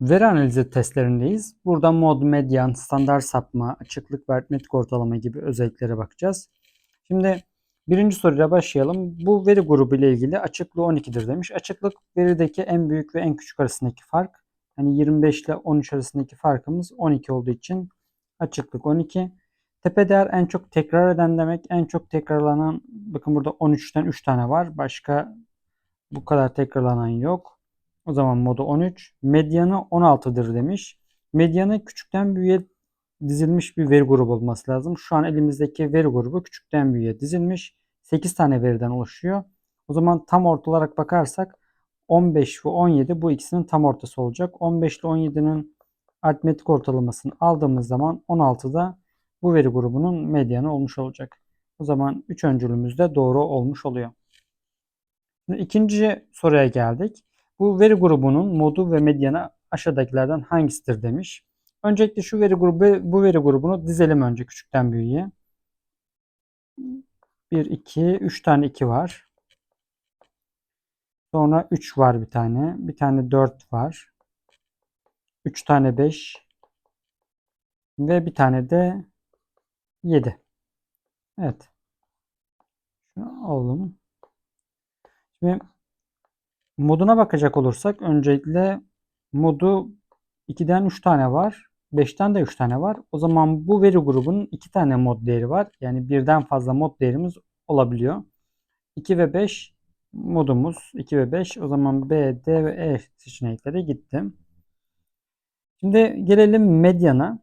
Veri analizi testlerindeyiz. Burada mod, medyan, standart sapma, açıklık ve aritmetik ortalama gibi özelliklere bakacağız. Şimdi birinci soruyla başlayalım. Bu veri grubu ile ilgili açıklığı 12'dir demiş. Açıklık verideki en büyük ve en küçük arasındaki fark. Yani 25 ile 13 arasındaki farkımız 12 olduğu için açıklık 12. Tepe değer en çok tekrar eden demek. En çok tekrarlanan bakın burada 13'ten 3 tane var. Başka bu kadar tekrarlanan yok. O zaman modu 13. Medyanı 16'dır demiş. Medyanı küçükten büyüğe dizilmiş bir veri grubu olması lazım. Şu an elimizdeki veri grubu küçükten büyüğe dizilmiş. 8 tane veriden oluşuyor. O zaman tam orta olarak bakarsak 15 ve 17 bu ikisinin tam ortası olacak. 15 ile 17'nin aritmetik ortalamasını aldığımız zaman 16'da bu veri grubunun medyanı olmuş olacak. O zaman 3 öncülümüz de doğru olmuş oluyor. Şimdi ikinci soruya geldik. Bu veri grubunun modu ve medyanı aşağıdakilerden hangisidir demiş. Öncelikle şu veri grubu bu veri grubunu dizelim önce küçükten büyüğe. 1 2 3 tane 2 var. Sonra 3 var bir tane. Bir tane 4 var. 3 tane 5 ve bir tane de 7. Evet. Şunu alalım. Şimdi moduna bakacak olursak öncelikle modu 2'den 3 tane var. 5'ten de 3 tane var. O zaman bu veri grubunun 2 tane mod değeri var. Yani birden fazla mod değerimiz olabiliyor. 2 ve 5 modumuz 2 ve 5. O zaman B, D ve E seçenekleri gitti. Şimdi gelelim medyana.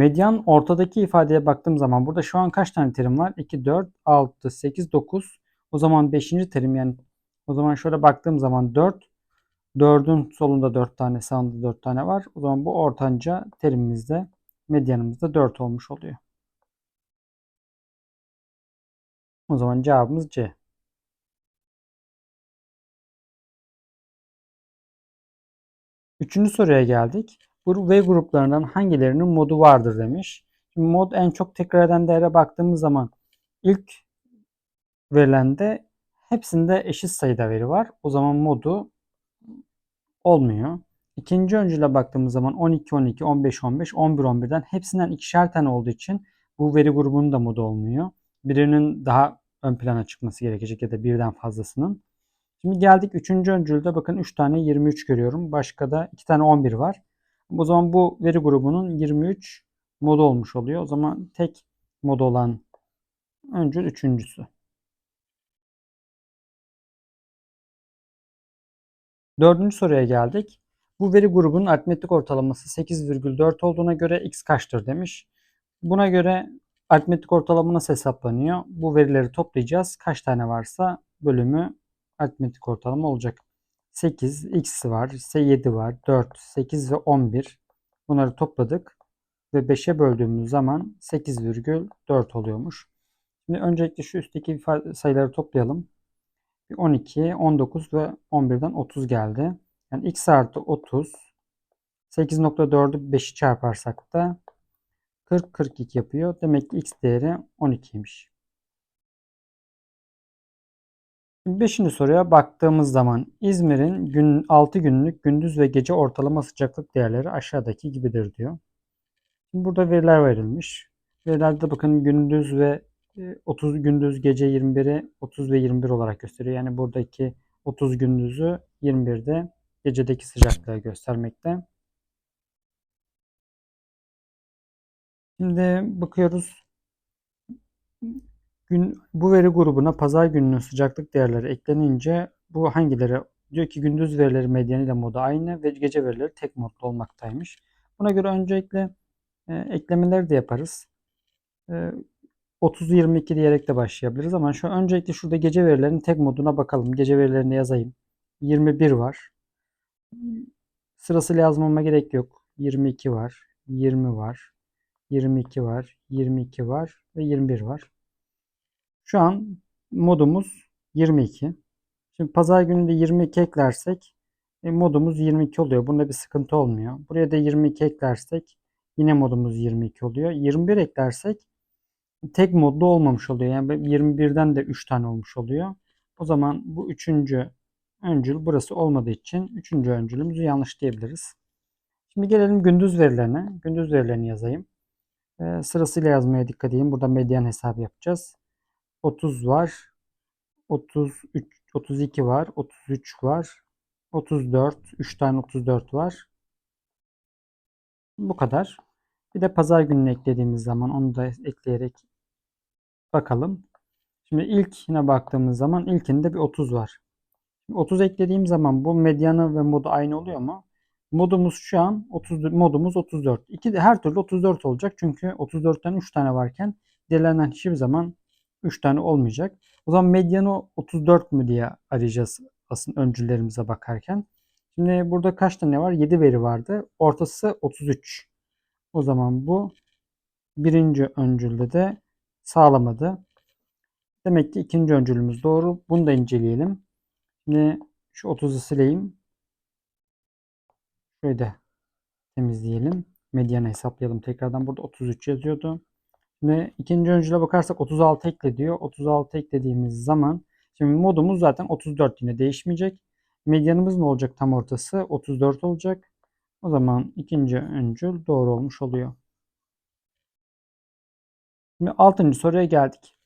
Medyan ortadaki ifadeye baktığım zaman burada şu an kaç tane terim var? 2, 4, 6, 8, 9. O zaman 5. terim yani o zaman şöyle baktığım zaman 4. 4'ün solunda 4 tane sağında 4 tane var. O zaman bu ortanca terimimizde medyanımızda 4 olmuş oluyor. O zaman cevabımız C. Üçüncü soruya geldik. Bu V gruplarından hangilerinin modu vardır demiş. Şimdi mod en çok tekrar eden değere baktığımız zaman ilk verilende hepsinde eşit sayıda veri var. O zaman modu olmuyor. İkinci öncüle baktığımız zaman 12, 12, 15, 15, 11, 11'den hepsinden ikişer tane olduğu için bu veri grubunun da modu olmuyor. Birinin daha ön plana çıkması gerekecek ya da birden fazlasının. Şimdi geldik 3. öncülde bakın 3 tane 23 görüyorum. Başka da 2 tane 11 var. O zaman bu veri grubunun 23 modu olmuş oluyor. O zaman tek modu olan öncül üçüncüsü. Dördüncü soruya geldik. Bu veri grubunun aritmetik ortalaması 8,4 olduğuna göre x kaçtır demiş. Buna göre aritmetik ortalama nasıl hesaplanıyor? Bu verileri toplayacağız. Kaç tane varsa bölümü aritmetik ortalama olacak. 8, x var, 7 var, 4, 8 ve 11. Bunları topladık ve 5'e böldüğümüz zaman 8,4 oluyormuş. Şimdi öncelikle şu üstteki sayıları toplayalım. 12, 19 ve 11'den 30 geldi. Yani x artı 30 8.4'ü 5'i çarparsak da 40, 42 yapıyor. Demek ki x değeri 12'ymiş. Beşinci soruya baktığımız zaman İzmir'in gün 6 günlük gündüz ve gece ortalama sıcaklık değerleri aşağıdaki gibidir diyor. Burada veriler verilmiş. Verilerde bakın gündüz ve 30 gündüz gece 21'i 30 ve 21 olarak gösteriyor. Yani buradaki 30 gündüzü 21'de gecedeki sıcaklığı göstermekte. Şimdi bakıyoruz. Gün, bu veri grubuna pazar gününün sıcaklık değerleri eklenince bu hangileri diyor ki gündüz verileri medyan ile modu aynı ve gece verileri tek modlu olmaktaymış. Buna göre öncelikle e, eklemeleri de yaparız. E, 30-22 diyerek de başlayabiliriz ama şu öncelikle şurada gece verilerinin tek moduna bakalım. Gece verilerini yazayım. 21 var. Sırasıyla yazmama gerek yok. 22 var. 20 var. 22 var. 22 var ve 21 var. Şu an modumuz 22. Şimdi pazar günü de 22 eklersek e, modumuz 22 oluyor. Bunda bir sıkıntı olmuyor. Buraya da 22 eklersek yine modumuz 22 oluyor. 21 eklersek tek modlu olmamış oluyor. Yani 21'den de 3 tane olmuş oluyor. O zaman bu üçüncü öncül burası olmadığı için üçüncü öncülümüzü yanlış diyebiliriz. Şimdi gelelim gündüz verilerine. Gündüz verilerini yazayım. Ee, sırasıyla yazmaya dikkat edin. Burada medyan hesabı yapacağız. 30 var. 33, 32 var. 33 var. 34. 3 tane 34 var. Bu kadar. Bir de pazar gününü eklediğimiz zaman onu da ekleyerek bakalım. Şimdi ilkine baktığımız zaman ilkinde bir 30 var. 30 eklediğim zaman bu medyanı ve modu aynı oluyor mu? Modumuz şu an 30 modumuz 34. İki de her türlü 34 olacak. Çünkü 34'ten 3 tane varken diğerlerinden hiçbir zaman 3 tane olmayacak. O zaman medyanı 34 mü diye arayacağız aslında öncüllerimize bakarken. Şimdi burada kaç tane var? 7 veri vardı. Ortası 33. O zaman bu birinci öncülde de sağlamadı. Demek ki ikinci öncülümüz doğru. Bunu da inceleyelim. Şimdi şu 30'u sileyim. Şöyle de temizleyelim. Medyanı hesaplayalım. Tekrardan burada 33 yazıyordu. Şimdi ikinci öncüle bakarsak 36 ekle diyor. 36 eklediğimiz zaman şimdi modumuz zaten 34 yine değişmeyecek. Medyanımız ne olacak tam ortası? 34 olacak. O zaman ikinci öncül doğru olmuş oluyor. Şimdi 6. soruya geldik.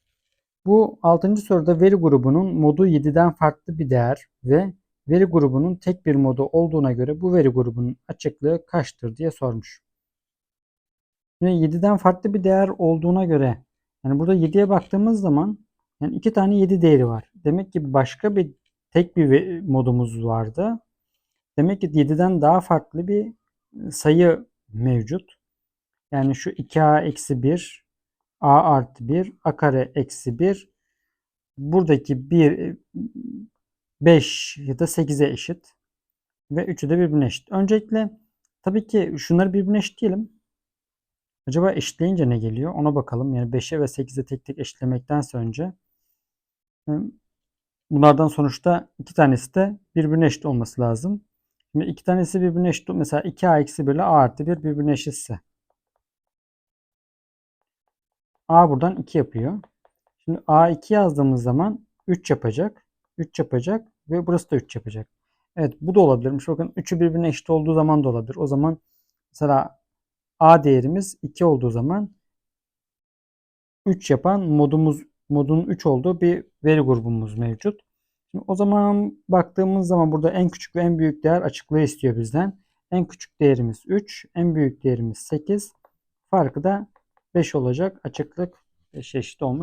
Bu 6. soruda veri grubunun modu 7'den farklı bir değer ve veri grubunun tek bir modu olduğuna göre bu veri grubunun açıklığı kaçtır diye sormuş. Şimdi 7'den farklı bir değer olduğuna göre yani burada 7'ye baktığımız zaman yani iki tane 7 değeri var. Demek ki başka bir tek bir modumuz vardı. Demek ki 7'den daha farklı bir sayı mevcut. Yani şu 2a eksi 1 a artı 1 a kare eksi 1 buradaki 1 5 ya da 8'e eşit ve 3'ü de birbirine eşit. Öncelikle tabii ki şunları birbirine eşitleyelim. Acaba eşitleyince ne geliyor? Ona bakalım. Yani 5'e ve 8'e tek tek eşitlemektense önce bunlardan sonuçta iki tanesi de birbirine eşit olması lazım. Şimdi iki tanesi birbirine eşit. Mesela 2a eksi 1 ile a artı 1 birbirine eşitse. a buradan 2 yapıyor. Şimdi a2 yazdığımız zaman 3 yapacak. 3 yapacak ve burası da 3 yapacak. Evet bu da olabilirmiş. Bakın 3'ü birbirine eşit olduğu zaman da olabilir. O zaman mesela a değerimiz 2 olduğu zaman 3 yapan modumuz modun 3 olduğu bir veri grubumuz mevcut. Şimdi o zaman baktığımız zaman burada en küçük ve en büyük değer açıklığı istiyor bizden. En küçük değerimiz 3, en büyük değerimiz 8. Farkı da 5 olacak. Açıklık 5 eşit olmuş.